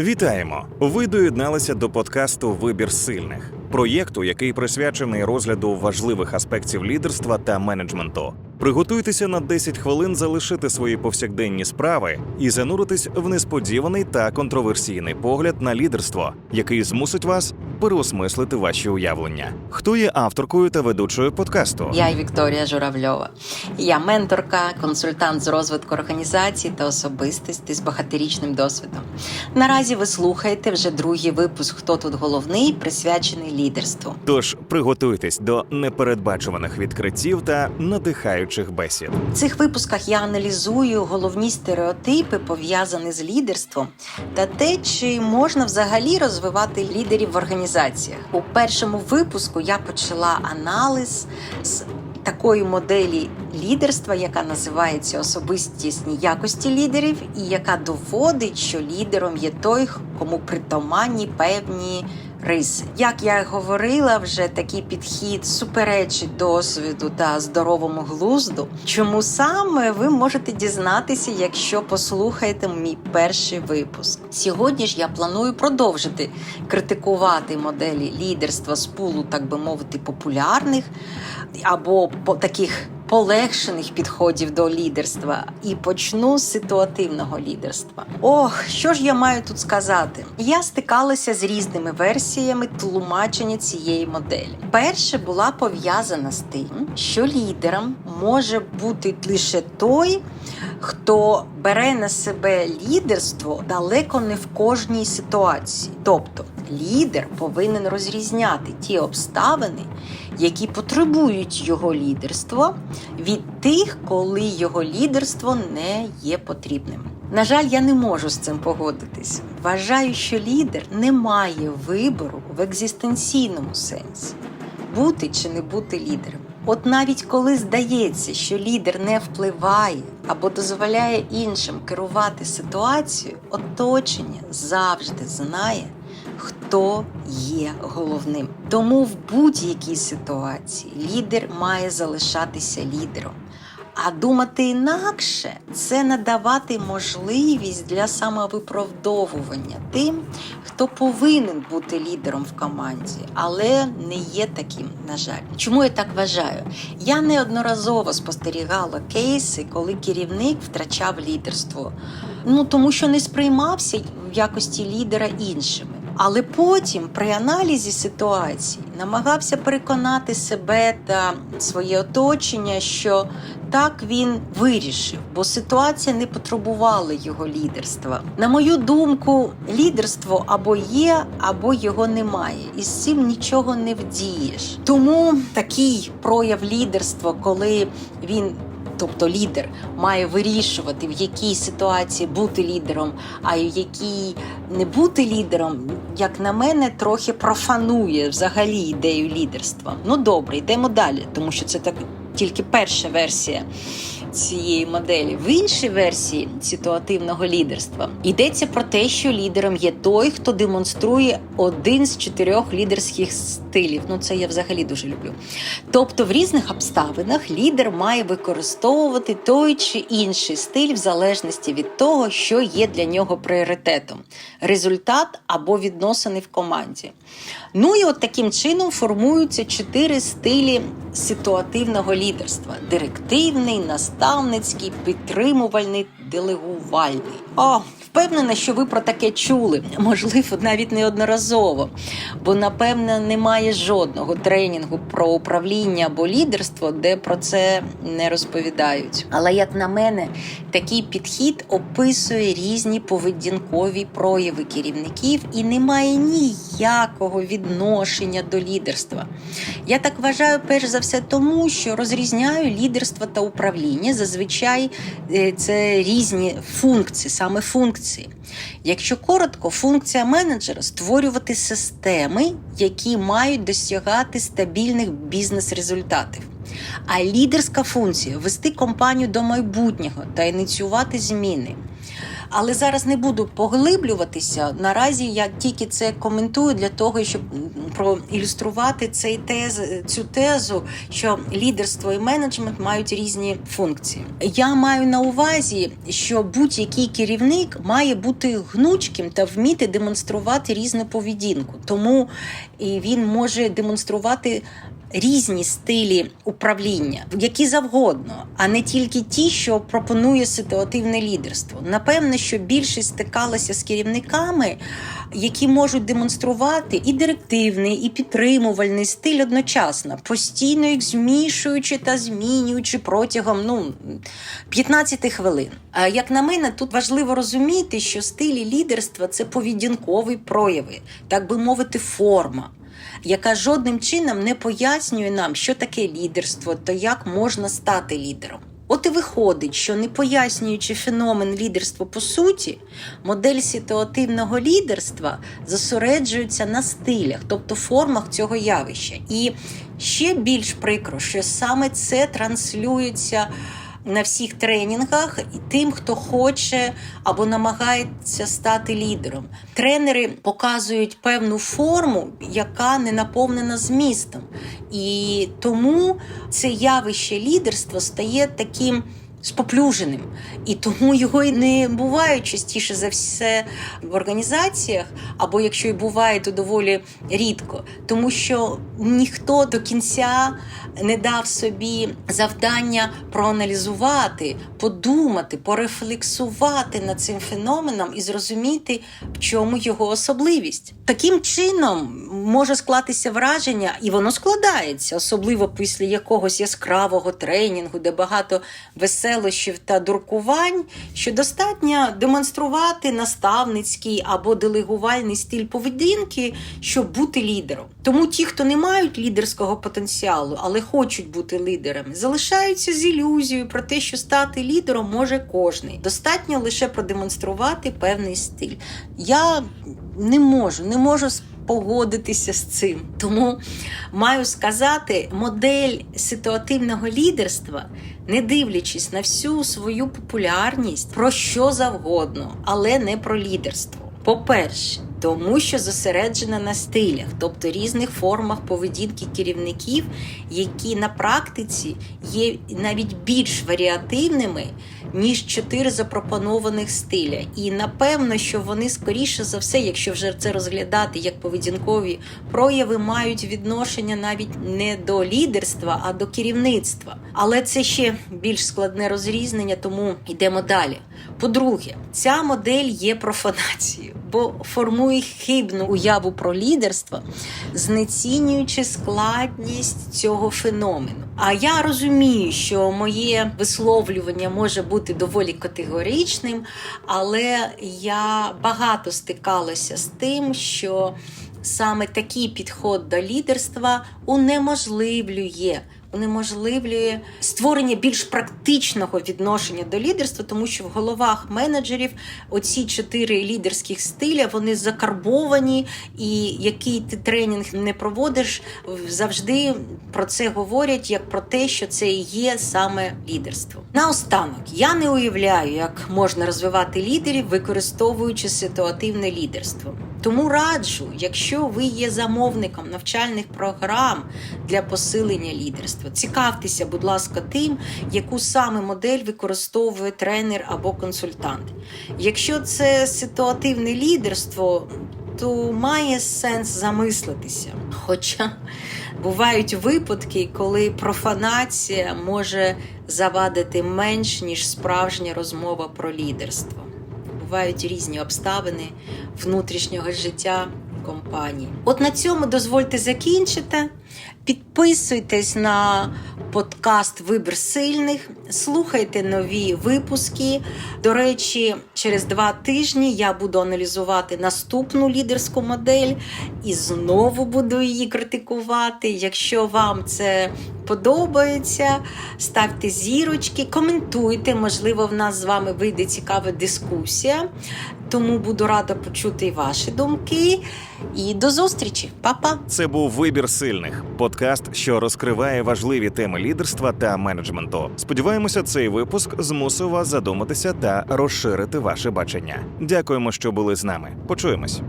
Вітаємо! Ви доєдналися до подкасту Вибір сильних, проєкту, який присвячений розгляду важливих аспектів лідерства та менеджменту. Приготуйтеся на 10 хвилин залишити свої повсякденні справи і зануритись в несподіваний та контроверсійний погляд на лідерство, який змусить вас переосмислити ваші уявлення. Хто є авторкою та ведучою подкасту? Я Вікторія Журавльова. Я менторка, консультант з розвитку організацій та особистості з багаторічним досвідом. Наразі ви слухаєте вже другий випуск Хто тут головний, присвячений лідерству. Тож приготуйтесь до непередбачуваних відкриттів та надихаючих бесід. В цих випусках я аналізую головні стереотипи, пов'язані з лідерством, та те, чи можна взагалі розвивати лідерів в організаціях. У першому випуску я почала аналіз з такої моделі лідерства, яка називається особистісні якості лідерів, і яка доводить, що лідером є той, кому притаманні певні риси. Як я говорила, вже такий підхід суперечить досвіду та здоровому глузду. Чому саме ви можете дізнатися, якщо послухаєте мій перший випуск? Сьогодні ж я планую продовжити критикувати моделі лідерства з пулу, так би мовити, популярних або таких. Полегшених підходів до лідерства і почну з ситуативного лідерства. Ох, що ж я маю тут сказати? Я стикалася з різними версіями тлумачення цієї моделі. Перша була пов'язана з тим, що лідером може бути лише той, хто бере на себе лідерство далеко не в кожній ситуації. Тобто лідер повинен розрізняти ті обставини, які потребують його лідерства, від тих, коли його лідерство не є потрібним. На жаль, я не можу з цим погодитись. Вважаю, що лідер не має вибору в екзистенційному сенсі бути чи не бути лідером. От навіть коли здається, що лідер не впливає або дозволяє іншим керувати ситуацією, оточення завжди знає, хто є головним. Тому в будь-якій ситуації лідер має залишатися лідером. А думати інакше це надавати можливість для самовиправдовування тим, хто повинен бути лідером в команді, але не є таким, на жаль. Чому я так вважаю? Я неодноразово спостерігала кейси, коли керівник втрачав лідерство. Ну тому що не сприймався в якості лідера іншими. Але потім, при аналізі ситуації, намагався переконати себе та своє оточення, що так він вирішив, бо ситуація не потребувала його лідерства. На мою думку, лідерство або є, або його немає, і з цим нічого не вдієш. Тому такий прояв лідерства, коли він Тобто лідер має вирішувати, в якій ситуації бути лідером, а в якій не бути лідером, як на мене, трохи профанує взагалі ідею лідерства. Ну добре, йдемо далі, тому що це так тільки перша версія цієї моделі. В іншій версії ситуативного лідерства йдеться про те, що лідером є той, хто демонструє один з чотирьох лідерських стилів. Ну це я взагалі дуже люблю. Тобто, в різних обставинах лідер має використовувати той чи інший стиль в залежності від того, що є для нього пріоритетом: результат або відносини в команді. Ну і от таким чином формуються чотири стилі ситуативного лідерства: директивний, наставницький, підтримувальний, делегувальний. О, впевнена, що ви про таке чули, можливо, навіть неодноразово, бо напевне немає жодного тренінгу про управління або лідерство, де про це не розповідають. Але як на мене, такий підхід описує різні поведінкові прояви керівників і не має ніякого відношення до лідерства. Я так вважаю, перш за все, тому що розрізняю лідерство та управління. Зазвичай е, це різні функції, саме функції. Якщо коротко, функція менеджера створювати системи, які мають досягати стабільних бізнес-результатів. А лідерська функція вести компанію до майбутнього та ініціювати зміни. Але зараз не буду поглиблюватися. Наразі я тільки це коментую для того, щоб проілюструвати цей тез, цю тезу, що лідерство і менеджмент мають різні функції. Я маю на увазі, що будь-який керівник має бути гнучким та вміти демонструвати різну поведінку. Тому і він може демонструвати різні стилі управління, які завгодно, а не тільки ті, що пропонує ситуативне лідерство. Напевне, що більшість стикалася з керівниками, які можуть демонструвати і директивний, і підтримувальний стиль одночасно, постійно їх змішуючи та змінюючи протягом ну 15 хвилин. А як на мене, тут важливо розуміти, що стилі лідерства це поведінкові прояви, так би мовити, форма яка жодним чином не пояснює нам, що таке лідерство та як можна стати лідером. От і виходить, що не пояснюючи феномен лідерства по суті, модель ситуативного лідерства зосереджується на стилях, тобто формах цього явища. І ще більш прикро, що саме це транслюється на всіх тренінгах тим, хто хоче або намагається стати лідером. Тренери показують певну форму, яка не наповнена змістом. І тому це явище лідерства стає таким. Споплюженим, і тому його і не буває частіше за все в організаціях, або якщо і буває, то доволі рідко, тому що ніхто до кінця не дав собі завдання проаналізувати, подумати, порефлексувати над цим феноменом і зрозуміти, в чому його особливість. Таким чином може склатися враження, і воно складається, особливо після якогось яскравого тренінгу, де багато веселощів та дуркувань, що достатньо демонструвати наставницький або делегувальний стиль поведінки, щоб бути лідером. Тому ті, хто не мають лідерського потенціалу, але хочуть бути лідерами, залишаються з ілюзією про те, що стати лідером може кожний. Достатньо лише продемонструвати певний стиль. Я не можу, не можу погодитися з цим. Тому маю сказати, модель ситуативного лідерства, не дивлячись на всю свою популярність, про що завгодно, але не про лідерство. По-перше, тому що зосереджена на стилях, тобто різних формах поведінки керівників, які на практиці є навіть більш варіативними, ніж чотири запропонованих стиля. І напевно, що вони скоріше за все, якщо вже це розглядати як поведінкові прояви, мають відношення навіть не до лідерства, а до керівництва. Але це ще більш складне розрізнення, тому йдемо далі. По-друге, ця модель є профанацією, бо формує хибну уяву про лідерство, знецінюючи складність цього феномену. А я розумію, що моє висловлювання може бути доволі категоричним, але я багато стикалася з тим, що саме такий підход до лідерства унеможливлює. Унеможливлює створення більш практичного відношення до лідерства, тому що в головах менеджерів оці чотири лідерських стиля вони закарбовані, і який ти тренінг не проводиш, завжди про це говорять як про те, що це є саме лідерство. Наостанок я не уявляю, як можна розвивати лідерів, використовуючи ситуативне лідерство. Тому раджу, якщо ви є замовником навчальних програм для посилення лідерства, цікавтеся, будь ласка, тим, яку саме модель використовує тренер або консультант. Якщо це ситуативне лідерство, то має сенс замислитися. Хоча бувають випадки, коли профанація може завадити менш ніж справжня розмова про лідерство бувають різні обставини внутрішнього життя компанії. От на цьому дозвольте закінчити. Підписуйтесь на подкаст Вибір сильних, слухайте нові випуски. До речі, через два тижні я буду аналізувати наступну лідерську модель і знову буду її критикувати. Якщо вам це подобається, ставте зірочки, коментуйте. Можливо, в нас з вами вийде цікава дискусія. Тому буду рада почути ваші думки. І до зустрічі, Па-па! Це був вибір сильних подкаст, що розкриває важливі теми лідерства та менеджменту. Сподіваємося, цей випуск змусив вас задуматися та розширити ваше бачення. Дякуємо, що були з нами. Почуємось.